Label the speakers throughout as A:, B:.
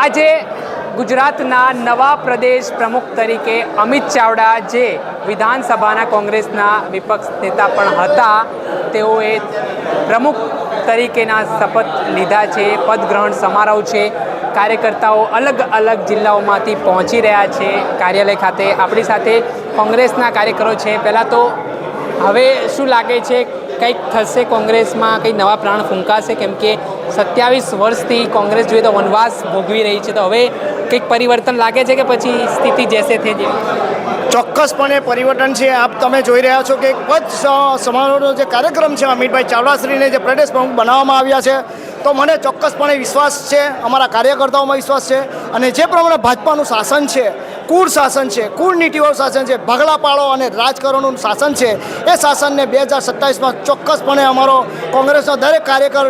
A: આજે ગુજરાતના નવા પ્રદેશ પ્રમુખ તરીકે અમિત ચાવડા જે વિધાનસભાના કોંગ્રેસના વિપક્ષ નેતા પણ હતા, તેઓએ પ્રમુખ તરીકેના શપથ લીધા છે, પદગ્રહણ સમારોહ છે. કાર્યકર્તાઓ અલગ અલગ જિલ્લાઓમાંથી પહોંચી રહ્યા છે કાર્યાલય ખાતે. આપણી સાથે કોંગ્રેસના કાર્યકરો છે. પહેલાં તો હવે શું લાગે છે, કંઈક થશે કોંગ્રેસમાં? કંઈ નવા પ્રાણ ફૂંકાશે? કેમ કે સત્યાવીસ વર્ષથી કોંગ્રેસ જોઈએ તો વનવાસ ભોગવી રહી છે. તો હવે કંઈક પરિવર્તન લાગે છે કે પછી સ્થિતિ જેસે થઈ જે
B: ચોક્કસપણે પરિવર્તન છે. આપ તમે જોઈ રહ્યા છો કે પદ સમારોહનો જે કાર્યક્રમ છે અમિતભાઈ ચાવડાશ્રીને જે પ્રદેશ પ્રમુખ બનાવવામાં આવ્યા છે, તો મને ચોક્કસપણે વિશ્વાસ છે, અમારા કાર્યકર્તાઓમાં વિશ્વાસ છે અને જે પ્રમાણે ભાજપાનું શાસન છે, કુળ શાસન છે, કુળ નીતિવાળું શાસન છે ભગલા પાડો અને રાજકારણનું શાસન છે, એ શાસનને બે હજાર સત્તાવીસમાં ચોક્કસપણે અમારો કોંગ્રેસનો દરેક કાર્યકર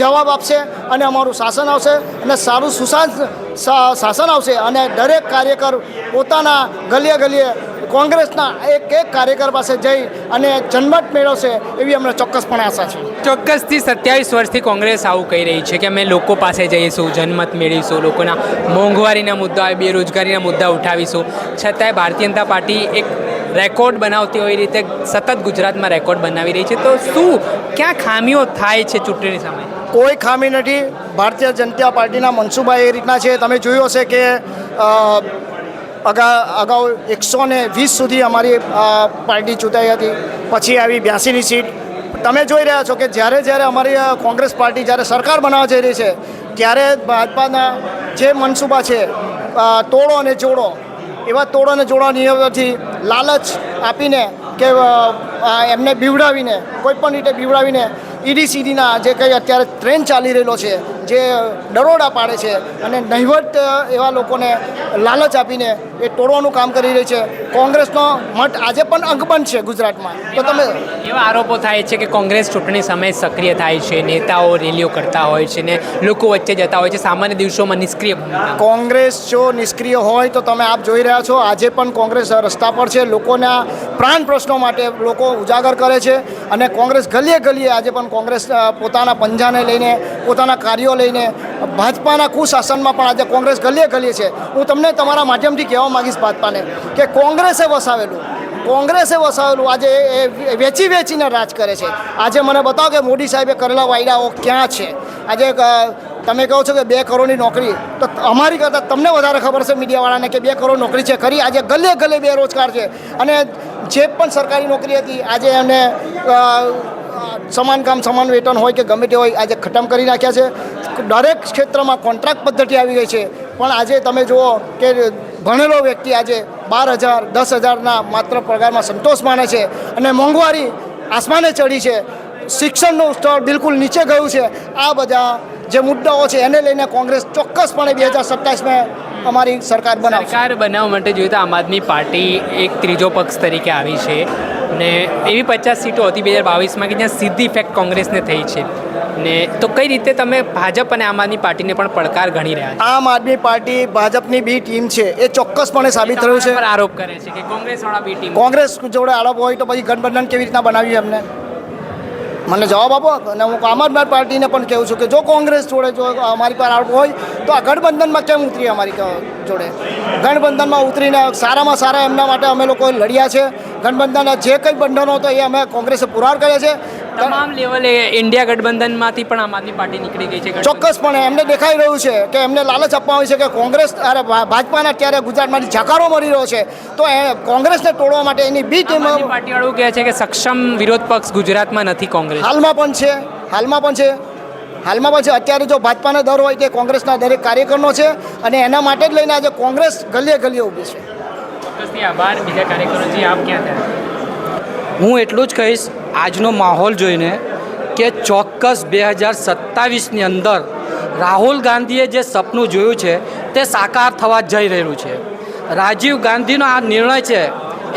B: જવાબ આપશે અને અમારું શાસન આવશે અને સારું સુશાંત શાસન આવશે અને દરેક કાર્યકર પોતાના ગલીએ ગલીએ કોંગ્રેસના એક એક કાર્યકર પાસે જઈ અને જન્મત મેળવશે એવી અમને ચોક્કસપણે આશા છે.
A: ચોક્કસથી સત્યાવીસ વર્ષથી કોંગ્રેસ આવું કહી રહી છે કે અમે લોકો પાસે જઈશું, જનમત મેળવીશું, લોકોના મોંઘવારીના મુદ્દા, બેરોજગારીના મુદ્દા ઉઠાવીશું. છતાંય ભારતીય જનતા પાર્ટી એક રેકોર્ડ બનાવતી હોય રીતે સતત ગુજરાતમાં રેકોર્ડ બનાવી રહી છે. તો શું, ક્યાં ખામીઓ થાય છે ચૂંટણી સમયે
B: કોઈ ખામી નથી. ભારતીય જનતા પાર્ટીના મનસુબા એ રીતના છે. તમે જોયું હશે કે અગા, અગાઉ એકસો ને વીસ સુધી અમારી પાર્ટી ચૂંટાઈ હતી. પછી આવી બ્યાસીની સીટ. તમે જોઈ રહ્યા છો કે જ્યારે જ્યારે અમારી કોંગ્રેસ પાર્ટી જ્યારે સરકાર બનાવવા જઈ રહી છે, ત્યારે ભાજપાના જે મનસુબા છે તોડો અને જોડો, એવા તોડો અને જોડો નિયમોથી લાલચ આપીને કે એમને બીવડાવીને, કોઈ પણ રીતે બીવડાવીને ઈડી સીડીના જે કંઈ અત્યારે ટ્રેન ચાલી રહેલો છે જે દરોડા પાડે છે અને નહીવટ એવા લોકોને લાલચ આપીને એ તોડવાનું કામ કરી રહી છે. કોંગ્રેસનો મઠ આજે પણ અંકબંધ છે ગુજરાતમાં. તો તમે
A: એવા આરોપો થાય છે કે કોંગ્રેસ ચૂંટણી સમયે સક્રિય થાય છે નેતાઓ રેલીઓ કરતા હોય છે ને લોકો વચ્ચે જતા હોય છે સામાન્ય દિવસોમાં નિષ્ક્રિય
B: કોંગ્રેસ જો નિષ્ક્રિય હોય તો તમે આપ જોઈ રહ્યા છો આજે પણ કોંગ્રેસ રસ્તા પર છે. લોકોના પ્રાણ પ્રશ્નો માટે લોકો ઉજાગર કરે છે અને કોંગ્રેસ ગલીએ ગલીએ આજે પણ કોંગ્રેસ પોતાના પંજાને લઈને પોતાના કાર્યો લઈને ભાજપાના કુશાસનમાં પણ આજે કોંગ્રેસ ગલીએ ગલીએ છે. હું તમને તમારા માધ્યમથી કહેવા માગીશ ભાજપાને કે કોંગ્રેસે વસાવેલું. કોંગ્રેસે વસાવેલું. આજે એ વેચી વેચીને રાજ કરે છે. આજે મને બતાવો કે મોદી સાહેબે કરેલા વાયદાઓ ક્યાં છે? આજે તમે કહો છો કે બે કરોડની નોકરી. તો અમારી કરતાં તમને વધારે ખબર છે મીડિયાવાળાને કે બે કરોડ નોકરી છે. ખરી, આજે ગલે ગલે બેરોજગાર છે. અને જે પણ સરકારી નોકરી હતી, આજે એમને સમાન કામ, સમાન વેતન હોય કે ગમે તે હોય, આજે ખતમ કરી નાખ્યા છે. દરેક ક્ષેત્રમાં કોન્ટ્રાક્ટ પદ્ધતિ આવી ગઈ છે. પણ આજે તમે જુઓ કે ભણેલો વ્યક્તિ આજે બાર હજાર, દસ હજારના માત્ર પગારમાં સંતોષ માને છે અને મોંઘવારી આસમાને ચડી છે. શિક્ષણનું સ્તર બિલકુલ નીચે ગયું છે. આ બધા જે મુદ્દાઓ છે, એને લઈને કોંગ્રેસ ચોક્કસપણે બે હજાર સત્તાવીસમાં અમારી સરકાર બનાવ
A: સરકાર બનાવવા માટે જોઈએ તો આમ આદમી પાર્ટી એક ત્રીજો પક્ષ તરીકે આવી છે. ને એવી પચાસ સીટો હતી બે હજાર બાવીસમાં કે જ્યાં સીધી ઇફેક્ટ કોંગ્રેસને થઈ છે. ને તો કઈ રીતે તમે ભાજપ અને આમ આદમી પાર્ટીને પણ પડકાર ગણી રહ્યા છો?
B: આમ આદમી પાર્ટી ભાજપની બી ટીમ છે એ ચોક્કસપણે સાબિત થયું છે.
A: આરોપ કરે છે કે કોંગ્રેસ વાળા બી ટીમ
B: કોંગ્રેસ જોડે આરોપ હોય તો પછી ગઠબંધન કેવી રીતના બનાવ્યું એમને મને જવાબ આપો અને હું આમ આદમી પાર્ટીને પણ કહું છું કે જો કોંગ્રેસ જોડે જો અમારી પર આરોપ હોય તો આ ગઠબંધનમાં કેમ ઉતરી અમારી જોડે? ગઠબંધનમાં ઉતરીને સારામાં સારા એમના માટે અમે લોકો લડ્યા છે. ગઠબંધનના જે કંઈ બંધનો હતો એ અમે કોંગ્રેસે પુરાર કર્યા છે.
A: તમામ લેવલે ઇન્ડિયા ગઠબંધનમાંથી પણ આમ આદમી પાર્ટી નીકળી ગઈ છે.
B: ચોક્કસપણે એમને દેખાઈ રહ્યું છે કે એમને લાલચ આપવામાં આવી છે કે કોંગ્રેસ અરે ભાજપાને અત્યારે ગુજરાતમાંથી ઝકારો મળી રહ્યો છે. તો એ કોંગ્રેસને તોડવા માટે એની બી ટીમ
A: આમ પાર્ટી વાળું કહે છે કે સક્ષમ વિરોધ પક્ષ ગુજરાતમાં નથી કોંગ્રેસ.
B: હાલમાં પણ છે હાલમાં પણ છે. હાલમાં પણ છે. અત્યારે જો ભાજપાનો દર હોય તે કોંગ્રેસના દરેક કાર્યકરનો છે અને એના માટે જ લઈને આજે કોંગ્રેસ ગલીએ ગલીએ ઊભી છે.
A: આભાર. બીજા કાર્યકરોજી આપ ક્યાં
C: હું એટલું જ કહીશ આજનો માહોલ જોઈને કે ચોક્કસ બે હજાર સત્તાવીસની અંદર રાહુલ ગાંધીએ જે સપનું જોયું છે તે સાકાર થવા જઈ રહેલું છે. રાજીવ ગાંધીનો આ નિર્ણય છે,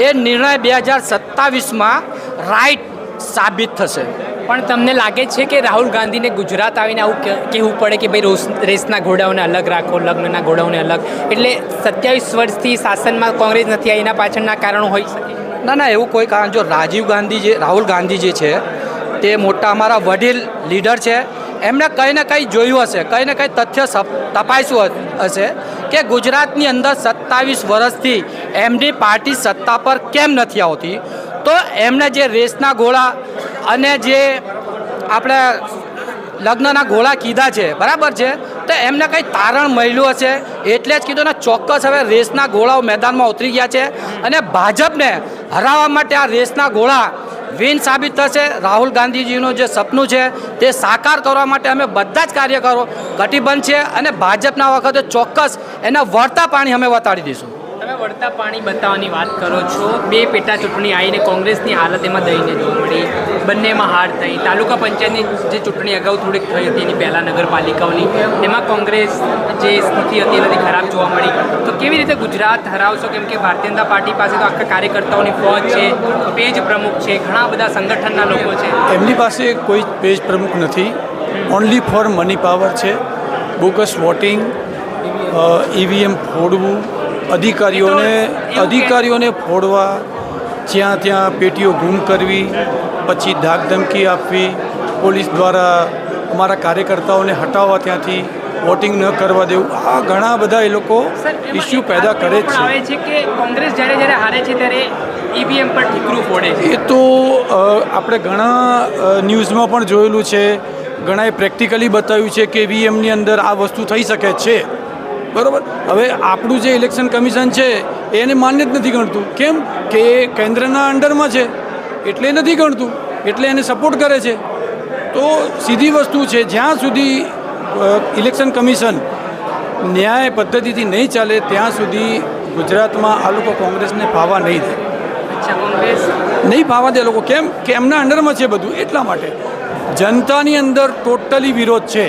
C: એ નિર્ણય બે હજાર સત્તાવીસમાં રાઈટ સાબિત થશે.
A: પણ તમને લાગે છે કે રાહુલ ગાંધીને ગુજરાત આવીને આવું કહેવું પડે કે ભાઈ રોસ, રેસના ઘોડાઓને અલગ રાખો, લગ્નના ઘોડાઓને અલગ? એટલે સત્યાવીસ વર્ષથી શાસનમાં કોંગ્રેસ નથી આવી એના પાછળના કારણો હોઈ શકે?
C: ના ના, એવું કોઈ કારણ. જો રાજીવ ગાંધી જે, રાહુલ ગાંધી જે છે, તે મોટા અમારા વડીલ લીડર છે. એમણે કંઈ ને કંઈ જોયું હશે, કંઈ ને કંઈ તથ્ય તપાસ્યું હશે કે ગુજરાતની અંદર સત્તાવીસ વર્ષથી એમની પાર્ટી સત્તા પર કેમ નથી આવતી. તો એમણે જે રેસના ગોળા અને જે આપણે લગ્નના ગોળા કીધા છે, બરાબર છે? તો એમને કંઈ તારણ મળ્યું હશે? એટલે જ કીધું ને, ચોક્કસ હવે રેસના ગોળાઓ મેદાનમાં ઉતરી ગયા છે. અને ભાજપને હરાવવા માટે આ રેસના ગોળા વિન સાબિત થશે. રાહુલ ગાંધીજીનું જે સપનું છે તે સાકાર કરવા માટે અમે બધા જ કાર્યકરો કટિબંધ છે અને ભાજપના વખતે ચોક્કસ એના વળતા પાણી અમે વતાડી દઈશું.
A: વળતા પાણી બતાવવાની વાત કરો છો? બે પેટા ચૂંટણી આવીને કોંગ્રેસની હાલત એમાં દઈને જોવા મળી. બંનેમાં હાર થઈ. તાલુકા પંચાયતની જે ચૂંટણી અગાઉ થોડીક થઈ હતી એની પહેલાં નગરપાલિકાઓની, એમાં કોંગ્રેસ જે સ્થિતિ હતી એનાથી ખરાબ જોવા મળી. તો કેવી રીતે ગુજરાત હરાવશો? કેમ કે ભારતીય જનતા પાર્ટી પાસે તો આખા કાર્યકર્તાઓની ફોજ છે, પેજ પ્રમુખ છે, ઘણા બધા સંગઠનના લોકો છે.
D: એમની પાસે કોઈ પેજ પ્રમુખ નથી. ઓનલી ફોર મની પાવર છે. બોગસ વોટિંગ ઈવીએમ ફોડવું અધિકારીઓને અધિકારીઓને ફોડવા જ્યાં ત્યાં પેટીઓ ગુમ કરવી પછી ધાકધમકી આપવી પોલીસ દ્વારા અમારા કાર્યકર્તાઓને હટાવવા ત્યાંથી વોટિંગ ન કરવા દેવું આ ઘણા બધા એ લોકો ઇસ્યુ પેદા કરે છે.
A: આવે છે કે કોંગ્રેસ જ્યારે જ્યારે હારે છે ત્યારે ઈવીએમ પર ઠીકરું ફોડે છે.
D: એ તો આપણે ઘણા ન્યૂઝમાં પણ જોયેલું છે. ઘણાએ પ્રેક્ટિકલી બતાવ્યું છે કે વીએમની અંદર આ વસ્તુ થઈ શકે છે. બરાબર? હવે આપણું જે ઇલેક્શન કમિશન છે એ એને માન્ય જ નથી ગણતું. કેમ? કે એ કેન્દ્રના અંડરમાં છે એટલે નથી ગણતું એટલે એને સપોર્ટ કરે છે. તો સીધી વસ્તુ છે જ્યાં સુધી ઇલેક્શન કમિશન ન્યાય પદ્ધતિથી નહીં ચાલે ત્યાં સુધી ગુજરાતમાં આ લોકો કોંગ્રેસને ફાવા નહીં દે. નહીં ફાવા દે લોકો. કેમ? કે એમના અંડરમાં છે બધું એટલા માટે. જનતાની અંદર ટોટલી વિરોધ છે.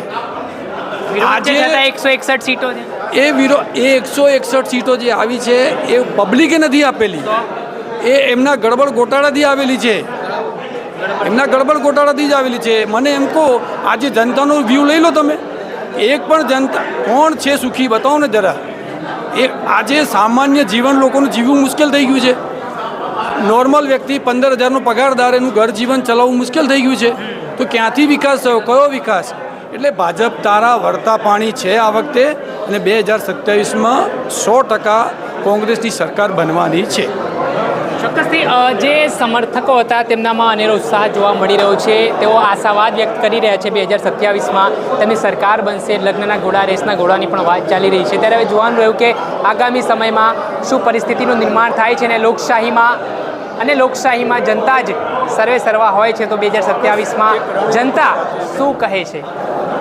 D: આજે-
A: એકસો એકસઠ સીટો છે.
D: એ વિરો એ એકસો એકસઠ સીટો જે આવી છે એ પબ્લિકે નથી આપેલી. એ એમના ગડબડ ગોટાળાથી આવેલી છે. એમના ગડબડ ગોટાળાથી જ આવેલી છે. મને એમ કહો આજે જનતાનો વ્યૂ લઈ લો તમે. એક પણ જનતા કોણ છે સુખી બતાવો ને જરા. એ આજે સામાન્ય જીવન લોકોનું જીવવું મુશ્કેલ થઈ ગયું છે. નોર્મલ વ્યક્તિ પંદર હજારનો પગારદાર એનું ઘર જીવન ચલાવવું મુશ્કેલ થઈ ગયું છે. તો ક્યાંથી વિકાસ થયો? કયો વિકાસ? એટલે ભાજપ તારા વળતા પાણી છે આ વખતે અને બે હજાર સત્યાવીસમાં સો ટકા કોંગ્રેસની સરકાર બનવાની છે.
A: ચોક્કસથી જે સમર્થકો હતા તેમનામાં અનેરો ઉત્સાહ જોવા મળી રહ્યો છે. તેઓ આશાવાદ વ્યક્ત કરી રહ્યા છે બે હજાર સત્યાવીસમાં. તેમની સરકાર બનશે, લગ્નના ઘોડા, રેસના ઘોડાની પણ વાત ચાલી રહી છે. ત્યારે હવે જોવાનું રહ્યું કે આગામી સમયમાં શું પરિસ્થિતિનું નિર્માણ થાય છે અને લોકશાહીમાં અને લોકશાહીમાં જનતા જ સર્વે સર્વા હોય છે તો બે હજાર સત્યાવીસમાં જનતા શું કહે છે?